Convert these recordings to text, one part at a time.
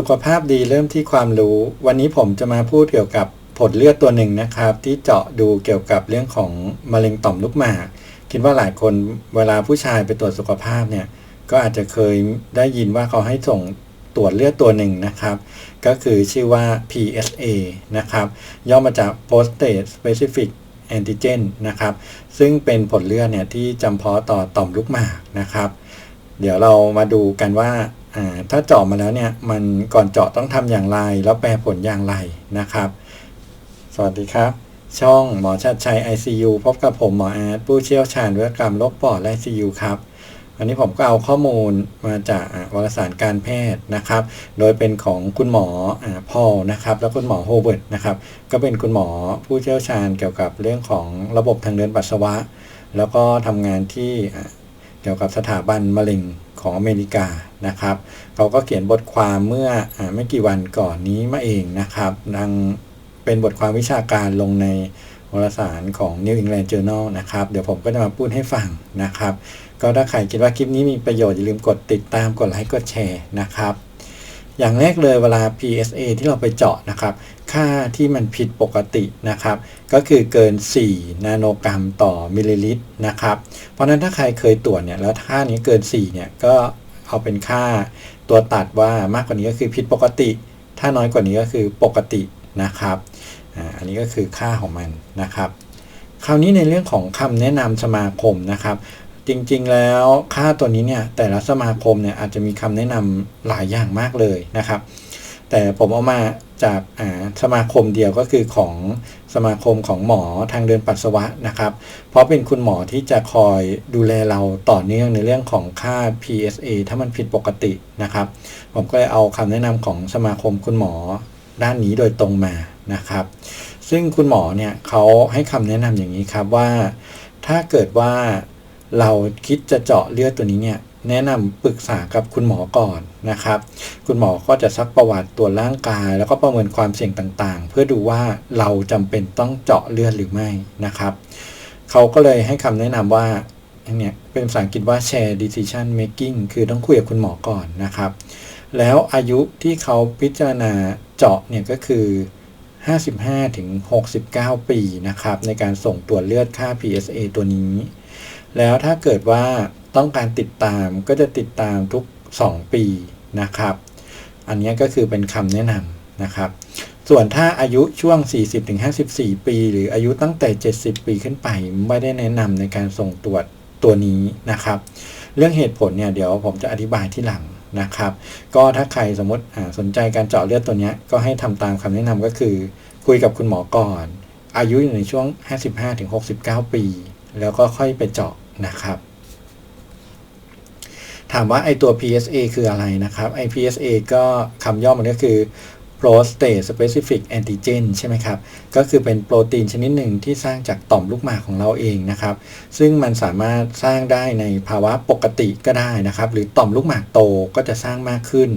สุขภาพดีเริ่มที่ความรู้ วันนี้ผมจะมาพูดเกี่ยวกับผลเลือดตัวหนึ่งนะครับ ที่เจาะดูเกี่ยวกับเรื่องของมะเร็งต่อมลูกหมากคิดว่าหลายคนเวลาผู้ชายไปตรวจสุขภาพเนี่ยก็อาจจะเคยได้ยินว่าเขาให้ส่งตรวจเลือดตัวหนึ่งนะครับ ก็คือชื่อว่า PSA นะครับ ย่อมาจาก prostate specific antigen นะครับ ซึ่งเป็นผลเลือดเนี่ยที่จำเพาะต่อต่อมลูกหมากนะครับ เดี๋ยวเรามาดูกันว่าอ่า ถ้าเจาะมาแล้วเนี่ยมันก่อนเจาะต้องทำอย่างไร แล้วแปลผลอย่างไรนะครับ สวัสดีครับ ช่องหมอชัดชัย ICU พบกับผมหมออาร์ตผู้เชี่ยวชาญวิทยกรรมโรคปอดและ ICU ครับวันนี้ผมก็เอาข้อมูลมาจากวารสารการแพทย์นะครับ โดยเป็นของคุณหมออ่าพอลนะครับ แล้วคุณหมอโฮเบิร์ตนะครับ ก็เป็นคุณหมอผู้เชี่ยวชาญเกี่ยวกับเรื่องของระบบทางเดินปัสสาวะ แล้วก็ทำงานที่ เกี่ยวกับสถาบันมะเร็งของอเมริกานะครับ เขาก็เขียนบทความเมื่ออไม่กี่วันก่อนนี้มาเองนะครับดังเป็นบทความวิชาการลงในวารสารของ New England Journal นะครับ เดี๋ยวผมก็จะมาพูดให้ฟังนะครับ ก็ถ้าใครคิดว่าคลิปนี้มีประโยชน์อย่าลืมกดติดตามกดไลค์กดแชร์นะครับ อย่างแรกเลยเวลา PSA ที่เราไปเจาะนะครับ ค่าที่มันผิดปกตินะครับ ก็คือเกิน 4 นาโนกรัมต่อมิลลิลิตรนะครับ เพราะนั้นถ้าใครเคยตรวจเนี่ยแล้วค่านี้เกิน 4 เนี่ยก็เอาเป็นค่าตัวตัดว่ามากกว่านี้ก็คือผิดปกติ ถ้าน้อยกว่านี้ก็คือปกตินะครับอ่าอันนี้ก็คือค่าของมันนะครับ คราวนี้ในเรื่องของคำแนะนำสมาคมนะครับ จริงๆ แล้วค่าตัวนี้เนี่ยแต่ละสมาคมเนี่ยอาจจะมีคำแนะนำหลายอย่างมากเลยนะครับ แต่ผมเอามาจากสมาคมเดียวก็คือของสมาคมของหมอทางเดินปัสสาวะนะครับ เพราะเป็นคุณหมอที่จะคอยดูแลเราต่อเนื่องในเรื่องของค่า PSA ถ้ามันผิดปกตินะครับ ผมก็เลยเอาคำแนะนำของสมาคมคุณหมอด้านนี้โดยตรงมานะครับ ซึ่งคุณหมอเนี่ยเขาให้คำแนะนำอย่างนี้ครับว่า ถ้าเกิดว่า เราคิดจะเจาะเลือดตัวนี้เนี่ยแนะนำปรึกษากับคุณหมอก่อนนะครับ คุณหมอก็จะซักประวัติตรวร่างกาย แล้วก็ประเมินความเสี่ยงต่างๆ เพื่อดูว่าเราจำเป็นต้องเจาะเลือดหรือไม่นะครับ เขาก็เลยให้คำแนะนำว่านเนี่ยเป็นภาษาอังกฤษว่า share decision making คือต้องคุยกับคุณหมอก่อนนะครับ แล้วอายุที่เขาพิจารณาเจาะเนี่ยก็คือ 55ถึง69 ปีนะครับในการส่งตรวจเลือดค่า PSA ตัวนี้ แล้วถ้าเกิดว่าต้องการติดตามก็จะติดตามทุก 2 ปีนะครับ อันนี้ก็คือเป็นคำแนะนำนะครับ ส่วนถ้าอายุช่วง 40-54 ปี หรืออายุตั้งแต่ 70 ปีขึ้นไปไม่ได้แนะนำในการส่งตรวจตัวนี้นะครับ เรื่องเหตุผลเนี่ยเดี๋ยวผมจะอธิบายที่หลังนะครับ ก็ถ้าใครสมมติสนใจการเจาะเลือดตัวนี้ก็ให้ทำตามคำแนะนำก็คือ คุยกับคุณหมอก่อน อายุอยู่ในช่วง 55-69 ปี แล้วก็ค่อยไปเจาะนะครับ ถามว่าไอตัว PSA คืออะไรนะครับไอ PSA ก็คำย่อมันก็คือ prostate specific antigen ใช่ไหมครับ ก็คือเป็นโปรตีนชนิดหนึ่งที่สร้างจากต่อมลูกหมากของเราเองนะครับ ซึ่งมันสามารถสร้างได้ในภาวะปกติก็ได้นะครับ หรือต่อมลูกหมากโตก็จะสร้างมากขึ้น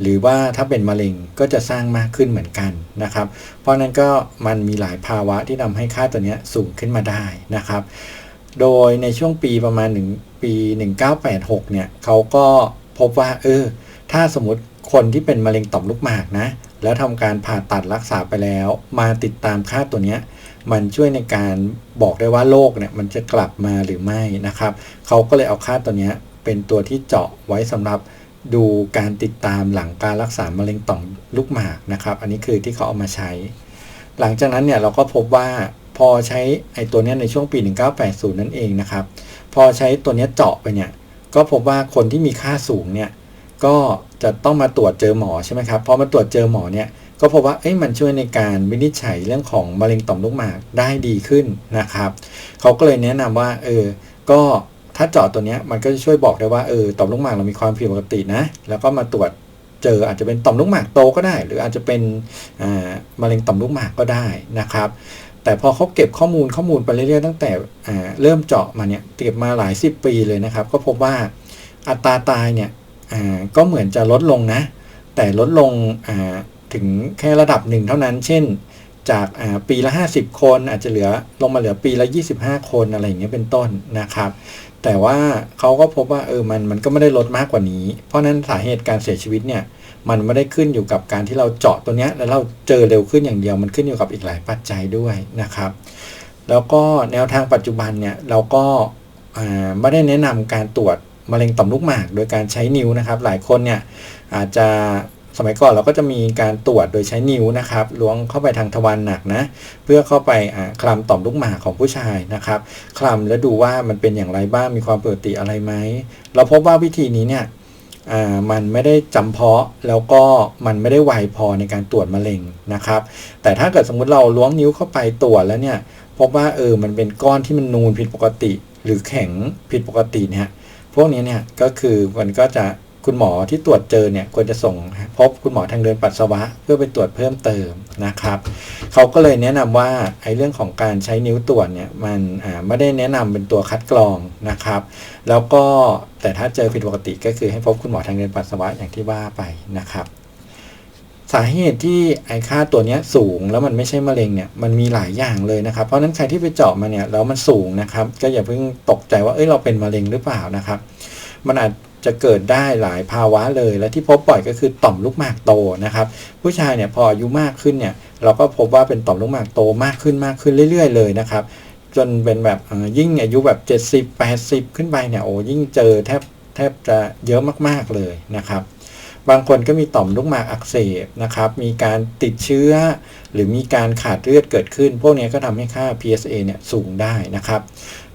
หรือว่าถ้าเป็นมะเร็งก็จะสร้างมากขึ้นเหมือนกันนะครับ เพราะนั้นก็มันมีหลายภาวะที่ทำให้ค่าตัวนี้สูงขึ้นมาได้นะครับ โดยในช่วงปีประมาณหนึ่งปี 1986 เนี่ยเขาก็พบว่าเออถ้าสมมติคนที่เป็นมะเร็งต่อมลูกหมากนะ แล้วทำการผ่าตัดรักษาไปแล้ว มาติดตามค่าตัวนี้มันช่วยในการบอกได้ว่าโรคเนี่ยมันจะกลับมาหรือไม่นะครับ เขาก็เลยเอาค่าตัวนี้เป็นตัวที่เจาะไว้สำหรับ ดูการติดตามหลังการรักษามะเร็งต่อมลูกหมากนะครับ อันนี้คือที่เขาเอามาใช้ หลังจากนั้นเนี่ยเราก็พบว่าพอใช้ไอ้ตัวนี้ในช่วงปี 1980 นั่นเองนะครับ พอใช้ตัวนี้เจาะไปเนี่ย ก็พบว่าคนที่มีค่าสูงเนี่ยก็จะต้องมาตรวจเจอหมอใช่ไหมครับพอมาตรวจเจอหมอเนี่ยก็พบว่าเอ้ยมันช่วยในการวินิจฉัยเรื่องของมะเร็งต่อมลูกหมากได้ดีขึ้นนะครับ เขาก็เลยแนะนำว่าเออก็ ถ้าเจาะตัวนี้มันก็จะช่วยบอกได้ว่าเออต่อมลูกหมากเรามีความผิดปกตินะ แล้วก็มาตรวจเจออาจจะเป็นต่อมลูกหมากโตก็ได้ หรืออาจจะเป็นมะเร็งต่อมลูกหมากก็ได้นะครับ แต่พอเขาเก็บข้อมูลข้อมูลไปเรื่อยๆตั้งแต่เริ่มเจาะมาเนี่ยเก็บมาหลายสิบปีเลยนะครับ ก็พบว่าอัตราตายเนี่ยก็เหมือนจะลดลงนะ แต่ลดลงถึงแค่ระดับหนึ่งเท่านั้น เช่นจากปีละ 50 คนอาจจะเหลือลงมาเหลือปีละ 25 คนอะไรอย่างเงี้ยเป็นต้นนะครับ แต่ว่าเขาก็พบว่าเออมันมันก็ไม่ได้ลดมากกว่านี้ เพราะนั้นสาเหตุการเสียชีวิตเนี่ย มันไม่ได้ขึ้นอยู่กับการที่เราเจาะตัวเนี้ยแล้วเราเจอเร็วขึ้นอย่างเดียวมันขึ้นอยู่กับอีกหลายปัจจัยด้วยนะครับ แล้วก็แนวทางปัจจุบันเนี่ยเราก็ไม่ได้แนะนำการตรวจมะเร็งต่อมลูกหมาก โดยการใช้นิ้วนะครับ หลายคนเนี่ยอาจจะ สมัยก่อนเราก็จะมีการตรวจโดยใช้นิ้วนะครับล้วงเข้าไปทางทวารหนักนะเพื่อเข้าไปคลำต่อมลูกหมากของผู้ชายนะครับคลำแล้วดูว่ามันเป็นอย่างไรบ้างมีความปกติอะไรไหมเราพบว่าวิธีนี้เนี่ยมันไม่ได้จำเพาะแล้วก็มันไม่ได้ไวพอในการตรวจมะเร็งนะครับ แต่ถ้าเกิดสมมุติเราล้วงนิ้วเข้าไปตรวจแล้วเนี่ยพบว่าเออมันเป็นก้อนที่มันนูนผิดปกติ หรือแข็งผิดปกติเนี่ยพวกนี้เนี่ยก็คือมันก็จะ คุณหมอที่ตรวจเจอเนี่ยควรจะส่งพบคุณหมอทางเดินปัสสาวะ เพื่อไปตรวจเพิ่มเติมนะครับเขาก็เลยแนะนำว่าไอ้เรื่องของการใช้นิ้วตรวจเนี่ยมันไม่ได้แนะนำเป็นตัวคัดกรองนะครับ แล้วก็แต่ถ้าเจอผิดปกติก็คือให้พบคุณหมอทางเดินปัสสาวะอย่างที่ว่าไปนะครับสาเหตุที่ไอค่าตัวนี้สูงแล้วมันไม่ใช่มะเร็งเนี่ยมันมีหลายอย่างเลยนะครับ เพราะนั้นใครที่ไปเจาะมาเนี่ยแล้วมันสูงนะครับ ก็อย่าเพิ่งตกใจว่าเอ้ยเราเป็นมะเร็งหรือเปล่านะครับ มันอาจ จะเกิดได้หลายภาวะเลย และที่พบบ่อยก็คือต่อมลูกหมากโตนะครับ ผู้ชายเนี่ยพออายุมากขึ้นเนี่ยเราก็พบว่าเป็นต่อมลูกหมากโตมากขึ้นมากขึ้นเรื่อย ๆ เลยนะครับ จนเป็นแบบยิ่งอายุแบบ 70 80 ขึ้นไปเนี่ยโอ้ยิ่งเจอแทบแทบจะเยอะมากๆเลยนะครับ บางคนก็มีต่อมลูกหมากอักเสบนะครับ มีการติดเชื้อ หรือมีการขาดเลือดเกิดขึ้น พวกนี้ก็ทำให้ค่า PSA เนี่ยสูงได้นะครับ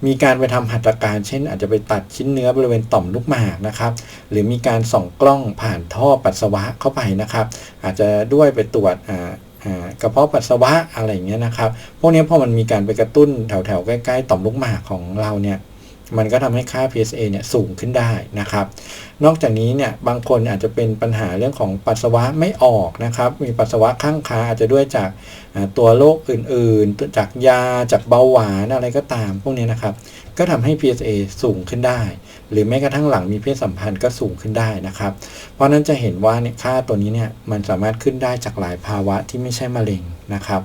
มีการไปทำหัตถการ เช่น อาจจะไปตัดชิ้นเนื้อบริเวณต่อมลูกหมากนะครับ หรือมีการส่องกล้องผ่านท่อปัสสาวะเข้าไปนะครับ อาจจะด้วยไปตรวจกระเพาะปัสสาวะอะไรอย่างเงี้ยนะครับ พวกนี้พอมันมีการไปกระตุ้นแถวๆใกล้ๆต่อมลูกหมากของเราเนี่ย มันก็ทำให้ค่า PSA เนี่ยสูงขึ้นได้นะครับ นอกจากนี้เนี่ยบางคนอาจจะเป็นปัญหาเรื่องของปัสสาวะไม่ออกนะครับ มีปัสสาวะข้างคาอาจจะด้วยจากตัวโรคอื่นๆ จากยาจากเบาหวานอะไรก็ตามพวกนี้นะครับ ก็ทำให้ PSA สูงขึ้นได้ หรือแม้กระทั่งหลังมีเพศสัมพันธ์ก็สูงขึ้นได้นะครับ เพราะนั้นจะเห็นว่าเนี่ยค่าตัวนี้เนี่ยมันสามารถขึ้นได้จากหลายภาวะที่ไม่ใช่มะเร็งนะครับ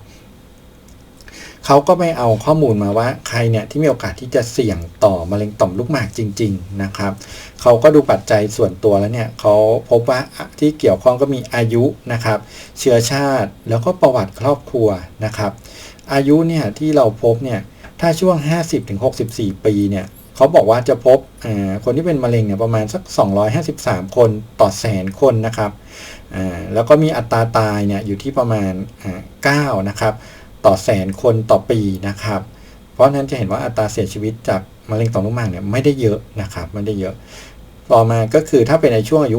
เขาก็ไปเอาข้อมูลมาว่าใครเนี่ยที่มีโอกาสที่จะเสี่ยงต่อมะเร็งต่อมลูกหมากจริง ๆนะครับ เขาก็ดูปัจจัยส่วนตัวแล้วเนี่ยเขาพบว่าที่เกี่ยวข้องก็มีอายุนะครับ เชื้อชาติแล้วก็ประวัติครอบครัวนะครับ อายุเนี่ยที่เราพบเนี่ยถ้าช่วง 50-64 ปีเนี่ยเขาบอกว่าจะพบคนที่เป็นมะเร็งเนี่ยประมาณสัก 253 คนต่อแสนคนนะครับแล้วก็มีอัตราตายเนี่ยอยู่ที่ประมาณ 9 นะครับ ต่อแสนคนต่อปีนะครับ เพราะนั้นจะเห็นว่าอัตราเสียชีวิตจากมะเร็งต่อมลูกหมากเนี่ยไม่ได้เยอะนะครับไม่ได้เยอะ ต่อมาก็คือถ้าเป็นในช่วงอายุ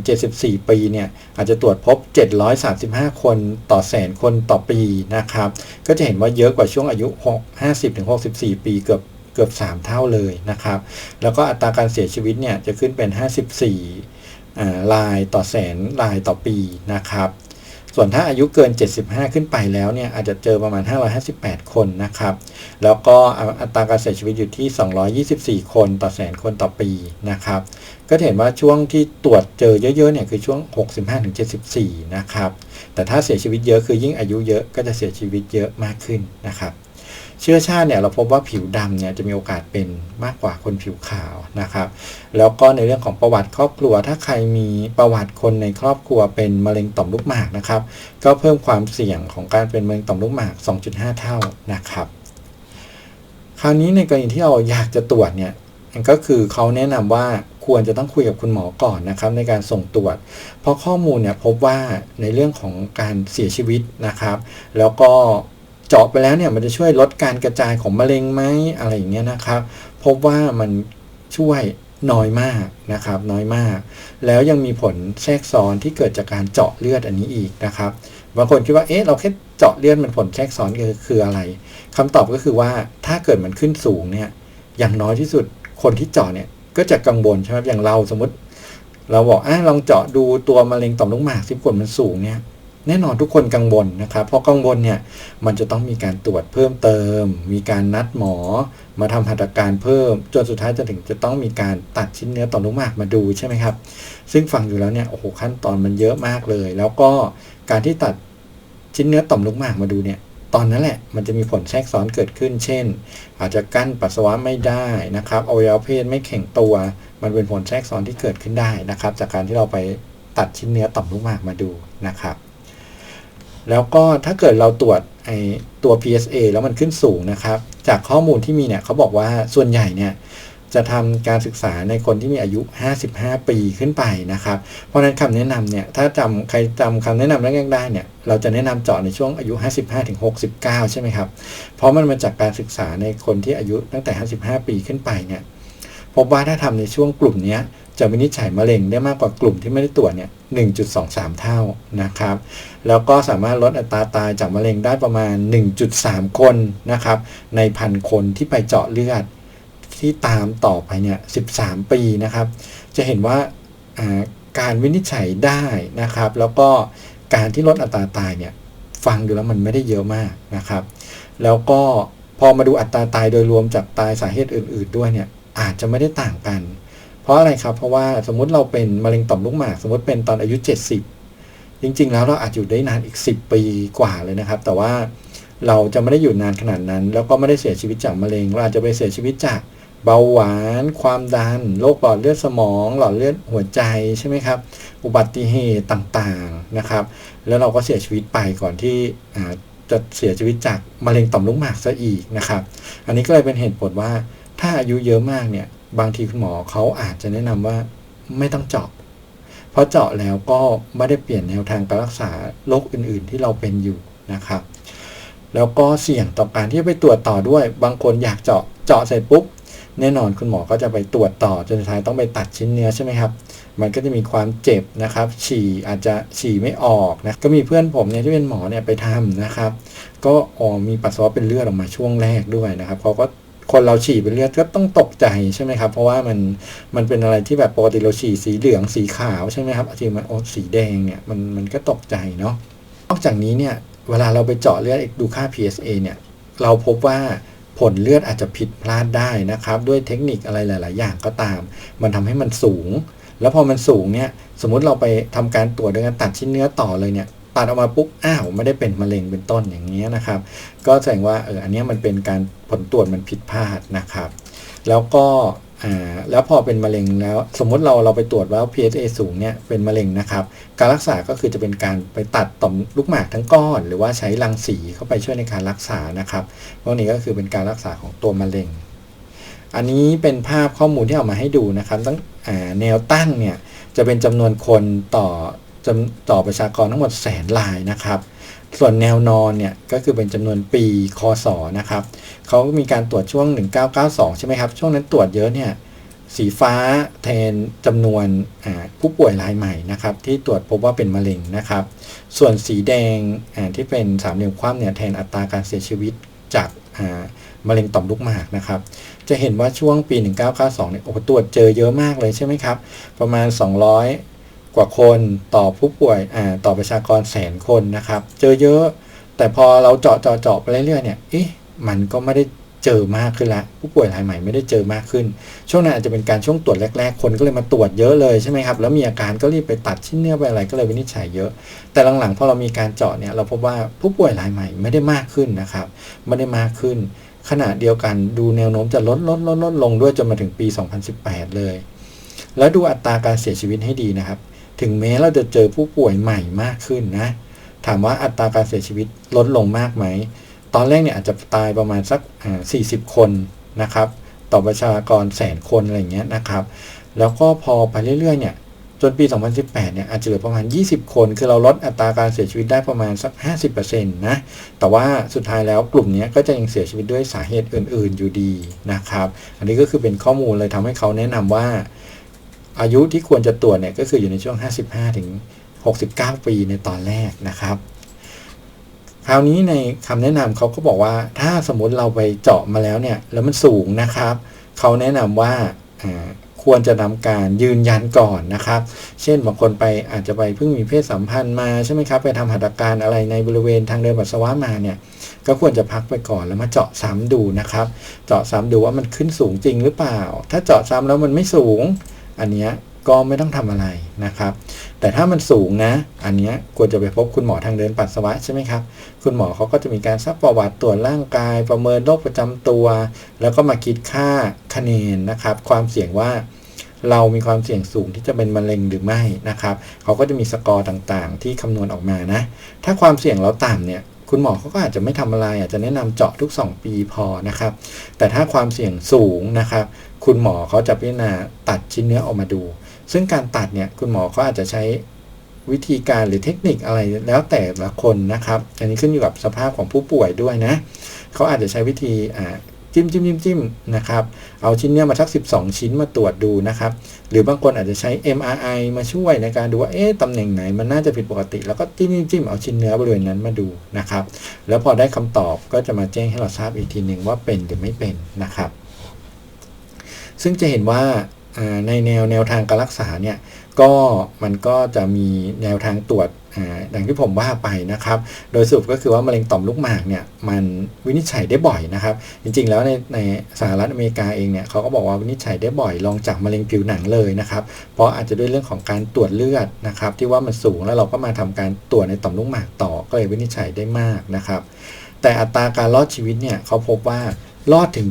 65-74 ปีเนี่ยอาจจะตรวจพบ 735 คนต่อแสนคนต่อปีนะครับ ก็จะเห็นว่าเยอะกว่าช่วงอายุ 50-64 ปีเกือบเกือบ 3 เท่าเลยนะครับ แล้วก็อัตราการเสียชีวิตเนี่ยจะขึ้นเป็น 54รายต่อแสนรายต่อปีนะครับ ส่วนถ้าอายุเกิน 75 ขึ้นไปแล้วเนี่ยอาจจะเจอประมาณ 558 คนนะครับ แล้วก็อัตราการเสียชีวิตอยู่ที่ 224 คนต่อแสนคนต่อปีนะครับ ก็เห็นว่าช่วงที่ตรวจเจอเยอะๆเนี่ยคือช่วง 65-74 นะครับ แต่ถ้าเสียชีวิตเยอะคือยิ่งอายุเยอะก็จะเสียชีวิตเยอะมากขึ้นนะครับ เชื้อชาติเนี่ยเราพบว่าผิวดำเนี่ยจะมีโอกาสเป็นมากกว่าคนผิวขาวนะครับ แล้วก็ในเรื่องของประวัติครอบครัว ถ้าใครมีประวัติคนในครอบครัวเป็นมะเร็งต่อมลูกหมากนะครับ ก็เพิ่มความเสี่ยงของการเป็นมะเร็งต่อมลูกหมาก 2.5 เท่านะครับ คราวนี้ในกรณีที่เราอยากจะตรวจเนี่ยก็คือเขาแนะนำว่าควรจะต้องคุยกับคุณหมอก่อนนะครับ ในการส่งตรวจ เพราะข้อมูลเนี่ยพบว่าในเรื่องของการเสียชีวิตนะครับ แล้วก็ จาะไปแล้วเนี่ยมันจะช่วยลดการกระจายของมะเร็งไหมอะไรอย่างเงี้ยนะครับ พบว่ามันช่วยน้อยมากนะครับน้อยมาก แล้วยังมีผลแทรกซ้อนที่เกิดจากการเจาะเลือดอันนี้อีกนะครับบางคนคิดว่าเอ๊ะเราแค่เจาะเลือดมันผลแทรกซ้อนคืออะไรคำตอบก็คือว่าถ้าเกิดมันขึ้นสูงเนี่ยอย่างน้อยที่สุดคนที่เจาะเนี่ยก็จะกังวลใช่ไหมอย่างเราสมมติ เราบอกอะลองเจาะดูตัวมะเร็งต่อมลูกหมากซิผลมันสูงเนี่ย แน่นอนทุกคนกังวลนะครับ เพราะกังวลเนี่ยมันจะต้องมีการตรวจเพิ่มเติม มีการนัดหมอ มาทำหัตถการเพิ่ม จนสุดท้ายจะถึงจะต้องมีการตัดชิ้นเนื้อต่อมลูกหมากมาดูใช่ไหมครับ ซึ่งฟังอยู่แล้วเนี่ยโอ้โหขั้นตอนมันเยอะมากเลย แล้วก็การที่ตัดชิ้นเนื้อต่อมลูกหมากมาดูเนี่ยตอนนั้นแหละมันจะมีผลแทรกซ้อนเกิดขึ้น เช่น อาจจะกั้นปัสสาวะไม่ได้นะครับอวัยวะเพศไม่แข็งตัว มันเป็นผลแทรกซ้อนที่เกิดขึ้นได้นะครับ จากการที่เราไปตัดชิ้นเนื้อต่อมลูกหมากมาดูนะครับ แล้วก็ถ้าเกิดเราตรวจไอตัว PSA แล้วมันขึ้นสูงนะครับ จากข้อมูลที่มีเนี่ยเขาบอกว่าส่วนใหญ่เนี่ยจะทำการศึกษาในคนที่มีอายุ 55 ปีขึ้นไปนะครับ เพราะนั้นคำแนะนำเนี่ย ถ้าจำใครจำคำแนะนำแรกๆได้เนี่ย เราจะแนะนำเจาะในช่วงอายุ 55ถึง69 ใช่ไหมครับ เพราะมันมาจากการศึกษาในคนที่อายุตั้งแต่ 55 ปีขึ้นไปเนี่ย พบว่าถ้าทำในช่วงกลุ่มนี้จะวินิจฉัยมะเร็งได้มากกว่ากลุ่มที่ไม่ได้ตรวจเนี่ย 1.23 เท่านะครับ แล้วก็สามารถลดอัตราตายจากมะเร็งได้ประมาณ 1.3 คนนะครับ ในพันคนที่ไปเจาะเลือดที่ตามต่อไปเนี่ย 13 ปีนะครับ จะเห็นว่าการวินิจฉัยได้นะครับ แล้วก็การที่ลดอัตราตายเนี่ย ฟังดูแล้วมันไม่ได้เยอะมากนะครับ แล้วก็พอมาดูอัตราตายโดยรวมจากตายสาเหตุอื่น ๆ ด้วยเนี่ย อาจจะไม่ได้ต่างกัน เพราะอะไรครับเพราะว่าสมมุติเราเป็นมะเร็งต่อมลูกหมากสมมติเป็นตอนอายุ 70 จริง ๆ แล้วเราอาจอยู่ได้นานอีก 10 ปีกว่าเลยนะครับ แต่ว่าเราจะไม่ได้อยู่นานขนาดนั้น แล้วก็ไม่ได้เสียชีวิตจากมะเร็งเราอาจจะไปเสียชีวิตจากเบาหวาน ความดัน โรคหลอดเลือดสมอง หลอดเลือดหัวใจใช่ไหมครับ อุบัติเหตุต่างๆนะครับ แล้วเราก็เสียชีวิตไปก่อนที่จะเสียชีวิตจากมะเร็งต่อมลูกหมากซะอีกนะครับ อันนี้ก็เลยเป็นเหตุผลว่า ถ้าอายุเยอะมากเนี่ย บางทีคุณหมอเขาอาจจะแนะนำว่าไม่ต้องเจาะ เพราะเจาะแล้วก็ไม่ได้เปลี่ยนแนวทางการรักษาโรคอื่น ๆ ที่เราเป็นอยู่นะครับ แล้วก็เสี่ยงต่อการที่ไปตรวจต่อด้วย บางคนอยากเจาะเจาะเสร็จปุ๊บแน่นอนคุณหมอก็จะไปตรวจต่อจนสุดท้ายต้องไปตัดชิ้นเนื้อใช่ไหมครับ มันก็จะมีความเจ็บนะครับ ฉี่อาจจะฉี่ไม่ออกนะ ก็มีเพื่อนผมเนี่ยที่เป็นหมอเนี่ยไปทำนะครับ ก็ออมีปัสสาวะเป็นเลือดออกมาช่วงแรกด้วยนะครับเขาก็ คนเราฉี่เป็นเลือดก็ต้องตกใจใช่ไหมครับ เพราะว่ามันมันเป็นอะไรที่แบบปกติเราฉี่สีเหลืองสีขาวใช่ไหมครับจริงมันโอ้สีแดงเนี่ยมันมันก็ตกใจเนาะนอกจากนี้เนี่ยเวลาเราไปเจาะเลือดดูค่า PSA เนี่ยเราพบว่าผลเลือดอาจจะผิดพลาดได้นะครับ ด้วยเทคนิคอะไรหลาย ๆ อย่างก็ตาม มันทำให้มันสูง แล้วพอมันสูงเนี่ยสมมุติเราไปทำการตรวจโดยการตัดชิ้นเนื้อต่อเลยเนี่ย ตัดออกมาปุ๊บอ้าวไม่ได้เป็นมะเร็งเป็นต้นอย่างนี้นะครับ ก็แสดงว่าเอออันนี้มันเป็นการผลตรวจมันผิดพลาดนะครับ แล้วก็อ่าแล้วพอเป็นมะเร็งแล้วสมมุติเราเราไปตรวจว่า PSA สูงเนี่ยเป็นมะเร็งนะครับ การรักษาก็คือจะเป็นการไปตัดต่อมลูกหมากทั้งก้อน หรือว่าใช้รังสีเข้าไปช่วยในการรักษานะครับพวกนี้ก็คือเป็นการรักษาของตัวมะเร็ง อันนี้เป็นภาพข้อมูลที่เอามาให้ดูนะครับตั้งแนวตั้งเนี่ยจะเป็นจำนวนคนต่อ ต่อประชากรทั้งหมดแสนลายนะครับ ส่วนแนวนอนเนี่ยก็คือเป็นจำนวนปีคศนะครับเขามีการตรวจช่วง 1992 ใช่ไหมครับ ช่วงนั้นตรวจเยอะเนี่ยสีฟ้าแทนจำนวนผู้ป่วยรายใหม่นะครับที่ตรวจพบว่าเป็นมะเร็งนะครับ ส่วนสีแดงที่เป็นสามเหลี่ยมคว่ำเนี่ยแทนอัตราการเสียชีวิตจากมะเร็งต่อมลูกหมากนะครับ จะเห็นว่าช่วงปี 1992เนี่ยโอ้ตรวจเจอเยอะมากเลยใช่ไหมครับ ประมาณ 200 กว่าคนต่อผู้ป่วยต่อประชากรแสนคนนะครับ เจอเยอะ แต่พอเราเจาะเจาะเจาะไปเรื่อยๆเนี่ยเอ๊ะมันก็ไม่ได้เจอมากขึ้นละผู้ป่วยรายใหม่ไม่ได้เจอมากขึ้น ช่วงนั้นอาจจะเป็นการช่วงตรวจแรก ๆ คนก็เลยมาตรวจเยอะเลยใช่ไหมครับแล้วมีอาการก็รีบไปตัดชิ้นเนื้อไปอะไรก็เลยวินิจฉัยเยอะ แต่หลังๆพอเรามีการเจาะเนี่ยเราพบว่าผู้ป่วยรายใหม่ไม่ได้มากขึ้นนะครับไม่ได้มากขึ้น ขณะเดียวกันดูแนวโน้มจะลดลดลดลดลงด้วยจนมาถึงปี 2018 เลย แล้วดูอัตราการเสียชีวิตให้ดีนะครับ ถึงแม้เราจะเจอผู้ป่วยใหม่มากขึ้นนะ ถามว่าอัตราการเสียชีวิตลดลงมากไหม ตอนแรกเนี่ยอาจจะตายประมาณสักสี่สิบคนนะครับ ต่อประชากรแสนคนอะไรเงี้ยนะครับ แล้วก็พอไปเรื่อยๆเนี่ยจนปี 2018 เนี่ยอาจจะเหลือประมาณ 20 คน คือเราลดอัตราการเสียชีวิตได้ประมาณสัก 50%นะ แต่ว่าสุดท้ายแล้วกลุ่มนี้ก็จะยังเสียชีวิตด้วยสาเหตุอื่น ๆ อยู่ดีนะครับ อันนี้ก็คือเป็นข้อมูลเลยทำให้เขาแนะนำว่า อายุที่ควรจะตรวจเนี่ยก็คืออยู่ในช่วง 55 ถึง 69 ปีในตอนแรกนะครับ คราวนี้ในคำแนะนำเขาก็บอกว่าถ้าสมมติเราไปเจาะมาแล้วเนี่ยแล้วมันสูงนะครับ เขาแนะนำว่าควรจะทำการยืนยันก่อนนะครับ เช่นบางคนไปอาจจะไปเพิ่งมีเพศสัมพันธ์มาใช่ไหมครับ ไปทำหัตถการอะไรในบริเวณทางเดินปัสสาวะมาเนี่ย ก็ควรจะพักไปก่อนแล้วมาเจาะซ้ำดูนะครับ เจาะซ้ำดูว่ามันขึ้นสูงจริงหรือเปล่า ถ้าเจาะซ้ำแล้วมันไม่สูง อันนี้ก็ไม่ต้องทำอะไรนะครับ แต่ถ้ามันสูงนะ อันนี้ควรจะไปพบคุณหมอทางเดินปัสสาวะใช่ไหมครับ คุณหมอเขาก็จะมีการซักประวัติตรวจร่างกาย ประเมินโรคประจำตัว แล้วก็มาคิดค่าคะแนนนะครับ ความเสี่ยงว่าเรามีความเสี่ยงสูงที่จะเป็นมะเร็งหรือไม่นะครับ เขาก็จะมีสกอร์ต่างๆ ที่คำนวณออกมานะ ถ้าความเสี่ยงเราต่ำเนี่ย คุณหมอเขาก็อาจจะไม่ทำอะไร อาจจะแนะนำเจาะทุก 2 ปีพอนะครับ แต่ถ้าความเสี่ยงสูงนะครับ คุณหมอเขาจะพิจารณาตัดชิ้นเนื้อออกมาดู ซึ่งการตัดเนี่ยคุณหมอเขาอาจจะใช้วิธีการหรือเทคนิคอะไรแล้วแต่ละคนนะครับ อันนี้ขึ้นอยู่กับสภาพของผู้ป่วยด้วยนะเขาอาจจะใช้วิธีอ่า จิ้มจิ้มจิ้มจิ้มนะครับ เอาชิ้นเนื้อมาสัก 12 ชิ้นมาตรวจดูนะครับ หรือบางคนอาจจะใช้ MRI มาช่วยในการดูว่าเอ๊ะตำแหน่งไหนมันน่าจะผิดปกติ แล้วก็จิ้มจิ้มจิ้มเอาชิ้นเนื้อบริเวณนั้นมาดูนะครับ แล้วพอได้คำตอบก็จะมาแจ้งให้เราทราบอีกทีหนึ่งว่าเป็นหรือไม่เป็นนะครับ ซึ่งจะเห็นว่าในแนวแนวทางการรักษาเนี่ยก็มันก็จะมีแนวทางตรวจ อย่างที่ผมว่าไปนะครับ โดยสรุปก็คือว่ามะเร็งต่อมลูกหมากเนี่ยมันวินิจฉัยได้บ่อยนะครับ จริงๆ แล้วในในสหรัฐอเมริกาเองเนี่ยเขาก็บอกว่าวินิจฉัยได้บ่อยรองจากมะเร็งผิวหนังเลยนะครับ เพราะอาจจะด้วยเรื่องของการตรวจเลือดนะครับ ที่ว่ามันสูงแล้วเราก็มาทำการตรวจในต่อมลูกหมากต่อก็เลยวินิจฉัยได้มากนะครับ แต่อัตราการรอดชีวิตเนี่ยเขาพบว่ารอดถึง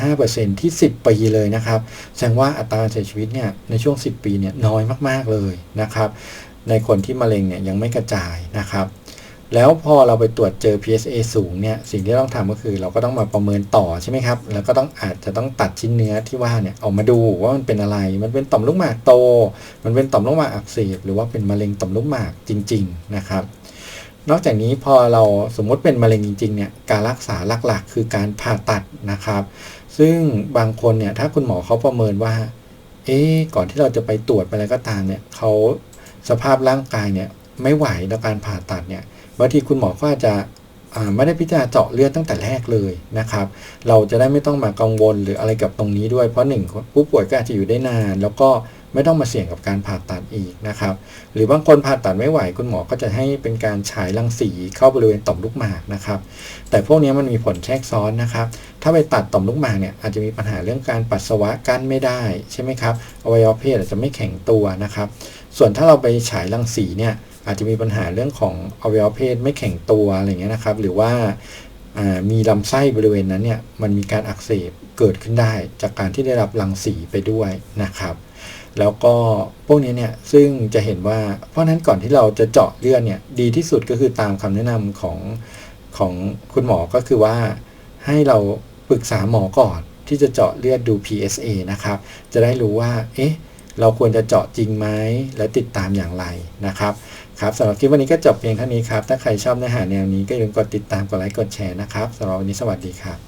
95%ที่ 10 ปีเลยนะครับ แสดงว่าอัตราการเสียชีวิตเนี่ยในช่วง 10 ปีเนี่ยน้อยมาก ๆ เลยนะครับ ในคนที่มะเร็งเนี่ยยังไม่กระจายนะครับ แล้วพอเราไปตรวจเจอ PSA สูงเนี่ยสิ่งที่ต้องทำก็คือ เราก็ต้องมาประเมินต่อใช่ไหมครับ แล้วก็ต้องอาจจะต้องตัดชิ้นเนื้อที่ว่าเนี่ยออกมาดูว่ามันเป็นอะไร มันเป็นต่อมลูกหมากโต มันเป็นต่อมลูกหมากอักเสบหรือว่าเป็นมะเร็งต่อมลูกหมากจริง ๆ นะครับนอกจากนี้พอเราสมมติเป็นมะเร็งจริงๆเนี่ยการรักษาหลักๆ คือการผ่าตัดนะครับ ซึ่งบางคนเนี่ยถ้าคุณหมอเขาประเมินว่า เอ๊ะก่อนที่เราจะไปตรวจไปอะไรก็ตามเนี่ยเขา สภาพร่างกายเนี่ยไม่ไหวต่อการผ่าตัดเนี่ยบางทีคุณหมอก็อาจจะไม่ได้พิจารณาเจาะเลือดตั้งแต่แรกเลยนะครับ เราจะได้ไม่ต้องมากังวลหรืออะไรกับตรงนี้ด้วย เพราะหนึ่งผู้ป่วยก็อาจจะอยู่ได้นาน แล้วก็ไม่ต้องมาเสี่ยงกับการผ่าตัดอีกนะครับ หรือบางคนผ่าตัดไม่ไหวคุณหมอก็จะให้เป็นการฉายรังสีเข้าบริเวณต่อมลูกหมากนะครับ แต่พวกนี้มันมีผลแทรกซ้อนนะครับ ถ้าไปตัดต่อมลูกหมากเนี่ยอาจจะมีปัญหาเรื่องการปัสสาวะกั้นไม่ได้ใช่ไหมครับ อวัยวะเพศอาจจะไม่แข็งตัวนะครับ ส่วนถ้าเราไปฉายรังสีเนี่ยอาจจะมีปัญหาเรื่องของอวัยวะเพศไม่แข็งตัวอะไรเงี้ยนะครับ หรือว่ามีลำไส้บริเวณนั้นเนี่ยมันมีการอักเสบเกิดขึ้นได้ จากการที่ได้รับรังสีไปด้วยนะครับ แล้วก็พวกนี้เนี่ยซึ่งจะเห็นว่าเพราะฉะนั้นก่อนที่เราจะเจาะเลือดเนี่ยดีที่สุดก็คือตามคำแนะนำของของคุณหมอก็คือว่าให้เราปรึกษาหมอก่อนที่จะเจาะเลือดดู PSA นะครับ จะได้รู้ว่า เอ๊ะ เราควรจะเจาะจริงไหมและติดตามอย่างไรนะครับครับสำหรับคลิปวันนี้ก็จบเพียงเท่านี้ครับ ถ้าใครชอบเนื้อหาแนวนี้ก็อย่าลืมกดติดตามกดไลค์กดแชร์นะครับสำหรับวันนี้สวัสดีครับ